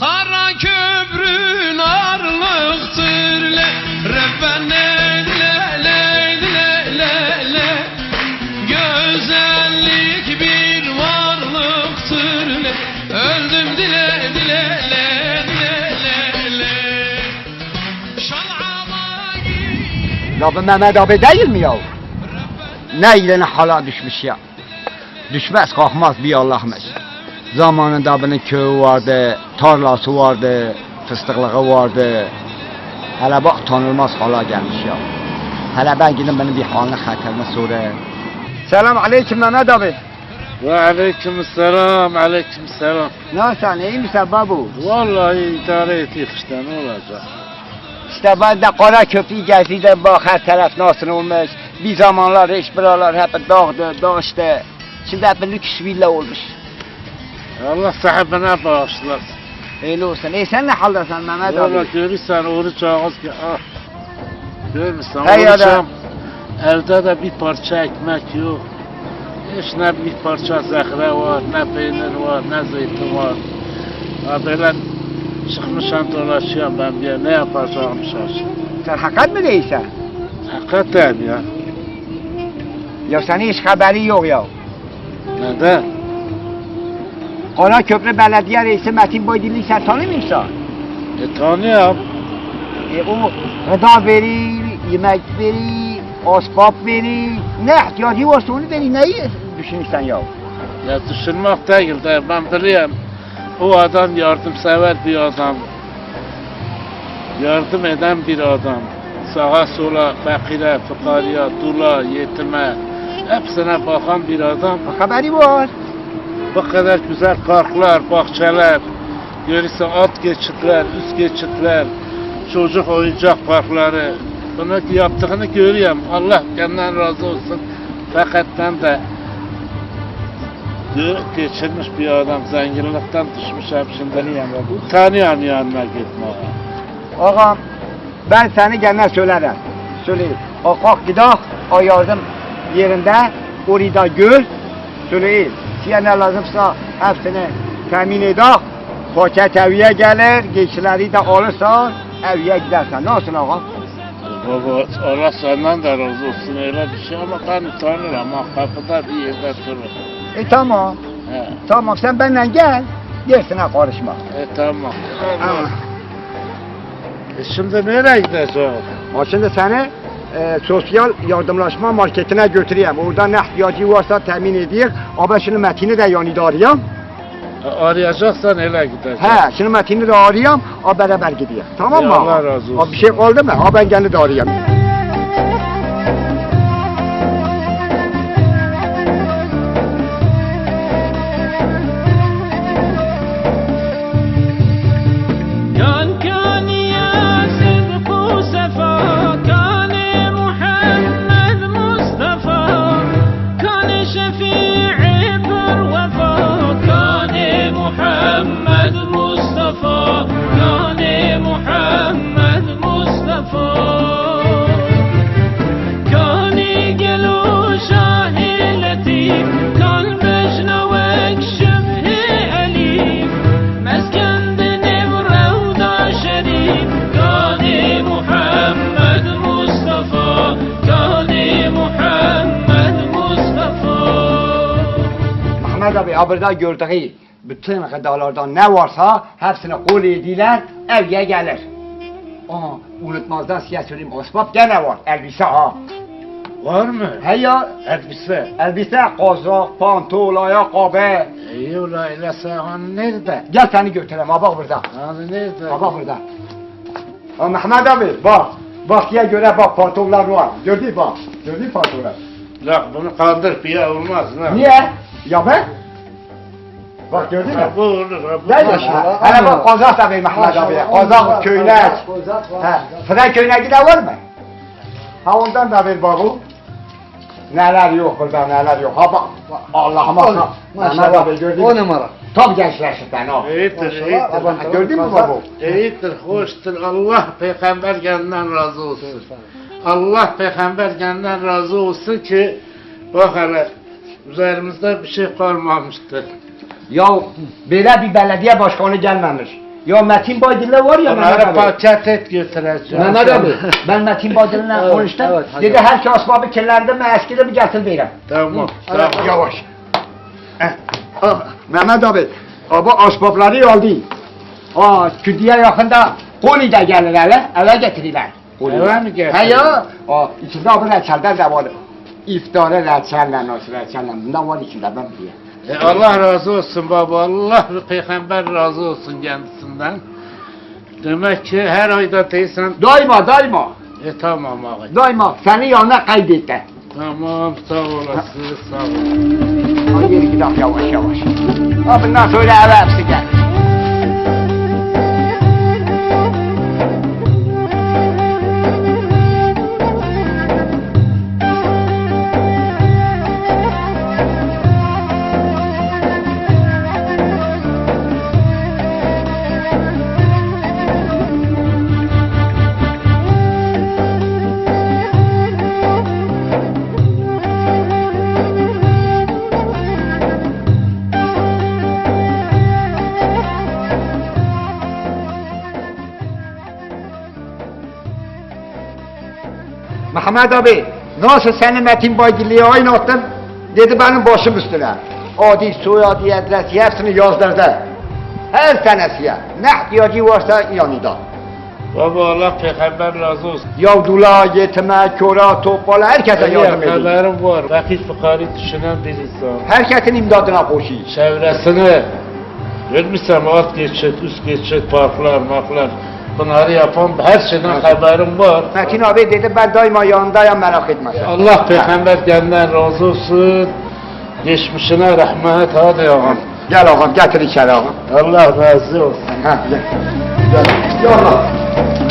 Kara köprün arlıktır le Rebbene le le le le le Güzellik bir varlıktır le Öldüm dile dile le dile le le Şalama Ya bu Mehmet abi değil mi ya? Ne ile ne hala düşmüş ya? Düşmez kalkmaz bir Allah'ımız. Zamanında bunun köyü vardı, tarlası vardı, fıstıklığı vardı. Hele bak tanınmaz hala gelmiş ya. Hele ben gidin benim bir halini hatırını sorayım. Selam aleyküm Mehmet abi. Ve aleyküm selam, aleyküm selam. Nasılsın iyi misin babu? Vallahi idare ettik işte ne olacak? İşte ben de kara köprü geziydim bak her taraf nasıl olmuş. Bir zamanlar iş buralar hep dağdı, daştı. Şimdi hep lüks villa olmuş. Allah sahibine bağışlasın. Öyle olsun. E sen ne haldesin Mehmet Valla abi? görürsen oruç ağız ki ah. Görmüşsün Hey ya da- oruçam. Evde de bir parça ekmek yok. Hiç ne bir parça zehre var, ne peynir var, ne zeytin var. Ha böyle çıkmışam dolaşıyorum ben bir ne yapacağım şaşırdım. Sen hakikat mi değilsen? Hakikaten ya. Ya senin hiç haberi yok ya. Neden? Kara Köprü Belediye Reisi Metin Boydilli sen tanımıyorsan. E tanıyorum. E o gıda verir, yemek verir, asbab verir. Ne ihtiyacı varsa onu verir. Neyi düşünürsen ya? Ya düşünmek değil de ben biliyorum. O adam yardımsever bir adam. Yardım eden bir adam. Sağa sola, fakire, fukaraya, dula, yetime hepsine bakan bir adam. Haberi var. Bu kadar güzel parklar, bahçeler, görürsen at geçitler, üst geçitler, çocuk oyuncak parkları. Bunu yaptığını görüyorum. Allah kendinden razı olsun. Fakat ben de geçirmiş bir adam, zenginlikten düşmüş hep şimdi. Tanıyorum yanına gitmeye. Ağam ben seni gene söylerim. Söyleyeyim. O kalk gidelim. O yardım yerinde orayı da gör. Söyleyeyim. Size ne lazımsa hepsini temin edelim. Paket evye gelir. Geçileri de alırsan evye gidersen. Nasıl ağam? Baba Allah senden de razı olsun öyle bir şey ama ben utanırım ama kapıda bir yerde durur. E tamam. He, Tamam sen benimle gel. Gerisine karışma. e tamam. Ama. E şimdi nereye gideceğiz? Ha şimdi seni e, sosyal yardımlaşma marketine götüreyim. Orada ne ihtiyacı varsa temin edeyim. Ama şimdi Metin'i de yanında arayayım. Arayacaksan hele gideceğiz. He, şimdi Metin'i de arayayım. O beraber gidiyor. Tamam Ya mı? Allah razı olsun. Ha, bir şey oldu mu? Ha ben kendi de arayayım. Mehmet abi abırda gördüğü bütün gıdalardan ne varsa hepsini kol ediler, evye gelir. Ama unutmazdan size söyleyeyim. Asbab gene var. Elbise ha. Var mı? He ya. Elbise. Elbise, kazak, pantol, ayakkabı. İyi ula ile sen nerede? Gel seni götüreyim. Ha bak burada. Hani nerede? Ha bak burada. Ha Mehmet abi bak. Bakıya göre bak pantollar var. Gördün mü bak. Gördün pantollar? La bunu kaldır piya olmaz la. Niye? Ya ben? Bak gördün mü? Ha, bu. Ha, Gel olur. ya. Hele bak Kozak da bir Mehmet abi. Kozak köynek. He. Fıran köynek giden var mı? Ha ondan da bir babu. Neler yok burada neler yok. Ha bak. Allah'ıma. Mehmet abi gördün mü? O numara. Tam gençleşti ha. İyidir, iyidir. Ha, Gördün mü babu? İyidir, hoştur. Allah peygamber kendinden razı olsun. Allah peygamber kendinden razı olsun ki bak hele üzerimizde bir şey kalmamıştır. Ya böyle bir belediye başkanı gelmemiş. Ya Metin Baydil'le var ya Mehmet Onları abi. paket et götüreceğim. Mehmet abi ben Metin Baydil'le Evet, konuştum. evet, hadi. Dedi her ki asbabı kirlendi mi eskide mi getir verem. Tamam. Ol. Yavaş. Eh, ah, Mehmet abi, abi asbabları aldı. Aa, küdiye yakında Koli de gelir hele, eve getirirler. Eve mi getirirler? He ya, aa, içinde abi reçelden de var. İftara reçelle, nasıl reçelle, bundan var içinde ben biliyorum. E, Allah razı olsun baba. Allah ve peygamber razı olsun kendisinden. Demek ki her ayda değilsen Daima, daima, e tamam ağabey. daima seni yanına kaydetti. Tamam sağ olasın sağ ol. Hadi yürü gidelim yavaş yavaş. Ha bundan sonra eve hepsi gel. Mehmet abi, nasıl seni Metin Baygilli'ye oynattım? Dedi benim başım üstüne. Adi, soyadı, adresi hepsini yazdırdı. Her senesiye. Ne ihtiyacı varsa yanında. Baba Allah peygamber razı olsun. Yavdula, yetime, köra, topala herkese yardım ediyor. haberim var. Vakit fukari düşünen bir insan. Herkesin imdadına koşuyor. Çevresini görmüşsem alt geçit, üst geçit, parklar, maklar. Bunları yapan her şeyden haberim var. Metin abi dedi ben daima yanındayım merak etme sen. Allah peygamber kendinden razı olsun. Geçmişine rahmet hadi ağam. Gel ağam getir içeri ağam. Allah razı olsun. Ha, gel. Gel. Gel ağam.